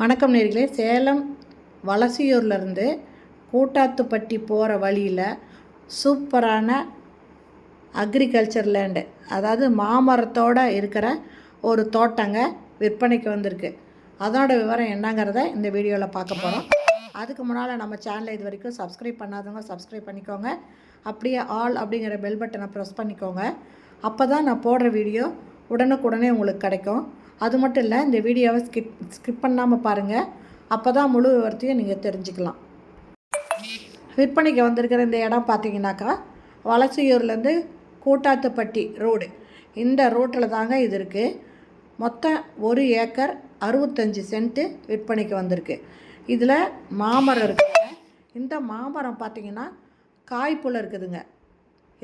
வணக்கம் நேர்களே. சேலம் வலசியூர்லேருந்து கூட்டாத்துப்பட்டி போகிற வழியில் சூப்பரான அக்ரிகல்ச்சர் லேண்டு அதாவது மாமரத்தோடு இருக்கிற ஒரு தோட்டங்க விற்பனைக்கு வந்திருக்கு. அதோட விவரம் என்னங்கிறத இந்த வீடியோவில் பார்க்க போகிறோம் அதுக்கு முன்னால் நம்ம சேனலை இது வரைக்கும் சப்ஸ்கிரைப் பண்ணாதவங்க சப்ஸ்கிரைப் பண்ணிக்கோங்க. அப்படியே ஆல் அப்படிங்கிற பெல் பட்டனை ப்ரெஸ் பண்ணிக்கோங்க. அப்போ தான் நான் போடுற வீடியோ உடனுக்குடனே உங்களுக்கு கிடைக்கும். அது மட்டும் இல்லை இந்த வீடியோவை ஸ்கிப் ஸ்கிப் பண்ணாமல் பாருங்கள் அப்போ தான் முழு விவரத்தையும் நீங்கள் தெரிஞ்சுக்கலாம். விற்பனைக்கு வந்திருக்கிற இந்த இடம் பார்த்தீங்கன்னாக்கா வலசையூர்லேருந்து கூட்டாத்துப்பட்டி ரோடு இந்த ரோட்டில் தாங்க இது இருக்குது மொத்தம் ஒரு ஏக்கர் அறுபத்தஞ்சி சென்ட்டு விற்பனைக்கு வந்திருக்கு. இதில் மாமரம் இருக்குங்க. இந்த மாமரம் பார்த்திங்கன்னா காய்ப்புல இருக்குதுங்க.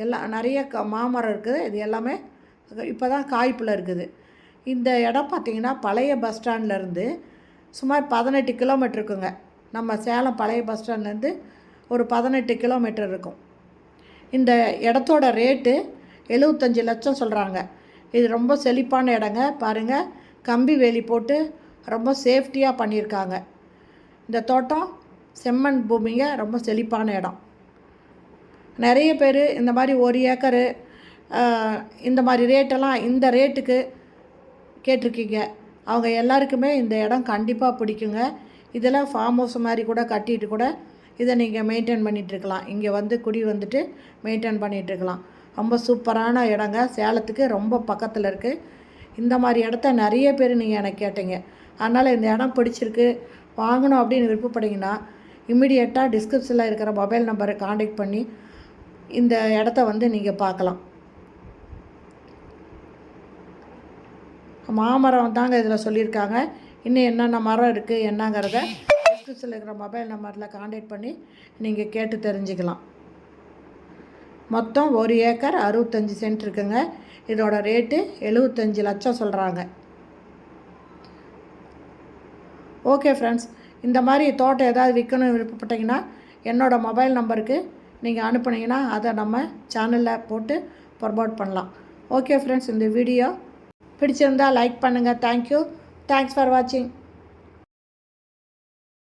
எல்லாம் நிறைய க மாமரம் இருக்குது. இது எல்லாமே இப்போ தான் காய்ப்புல இருக்குது. இந்த இடம் பார்த்தீங்கன்னா பழைய பஸ் ஸ்டாண்ட்லேருந்து சுமார் பதினெட்டு கிலோமீட்டர் இருக்குங்க. நம்ம சேலம் பழைய பஸ் ஸ்டாண்ட்லேருந்து ஒரு பதினெட்டு கிலோமீட்டர் இருக்கும். இந்த இடத்தோட ரேட்டு எழுபத்தஞ்சி லட்சம் சொல்கிறாங்க இது ரொம்ப செழிப்பான இடங்க. பாருங்கள் கம்பி வேலி போட்டு ரொம்ப சேஃப்டியாக பண்ணியிருக்காங்க. இந்த தோட்டம் செம்மண் பூமிங்க. ரொம்ப செழிப்பான இடம். நிறைய பேர் இந்த மாதிரி ஒரு ஏக்கரு இந்த மாதிரி ரேட்டெல்லாம் இந்த ரேட்டுக்கு கேட்டிருக்கீங்க. அவங்க எல்லாருக்குமே இந்த இடம் கண்டிப்பாக பிடிக்குங்க. இதெல்லாம் ஃபார்ம் ஹவுஸ் மாதிரி கூட கட்டிட்டு கூட இதை நீங்கள் மெயின்டைன் பண்ணிகிட்ருக்கலாம் இங்கே வந்து குடி வந்துட்டு மெயின்டைன் பண்ணிகிட்ருக்கலாம் ரொம்ப சூப்பரான இடங்க. சேலத்துக்கு ரொம்ப பக்கத்தில் இருக்குது இந்த மாதிரி இடத்த நிறைய பேர் நீங்கள் எனக்கு கேட்டீங்க. அதனால் இந்த இடம் பிடிச்சிருக்கு. வாங்கணும் அப்படின்னு விருப்பப்பட்டீங்கன்னா இம்மிடியட்டாக டிஸ்கிரிப்ஷனில் இருக்கிற மொபைல் நம்பரை காண்டாக்ட் பண்ணி இந்த இடத்த வந்து நீங்கள் பார்க்கலாம். மாமரம் தாங்க இதில் சொல்லியிருக்காங்க. இன்னும் என்னென்ன மரம் இருக்குது என்னங்கிறத டிஸ்கிரிப்ஷனில் இருக்கிற மொபைல் நம்பரில் காண்டாக்ட் பண்ணி நீங்கள் கேட்டு தெரிஞ்சுக்கலாம். மொத்தம் ஒரு ஏக்கர் அறுபத்தஞ்சி சென்ட் இருக்குங்க. இதோட ரேட்டு எழுபத்தஞ்சி லட்சம் சொல்கிறாங்க ஓகே ஃப்ரெண்ட்ஸ் இந்த மாதிரி தோட்டம் ஏதாவது விற்கணும்னு விருப்பப்பட்டீங்கன்னா என்னோடய மொபைல் நம்பருக்கு நீங்கள் அனுப்புனீங்கன்னா அதை நம்ம சேனலில் போட்டு ப்ரொமோட் பண்ணலாம். ஓகே ஃப்ரெண்ட்ஸ் இந்த வீடியோ பிடிச்சிருந்தால் லைக் பண்ணுங்கள் தேங்க்யூ தேங்க்ஸ் ஃபார் வாட்சிங்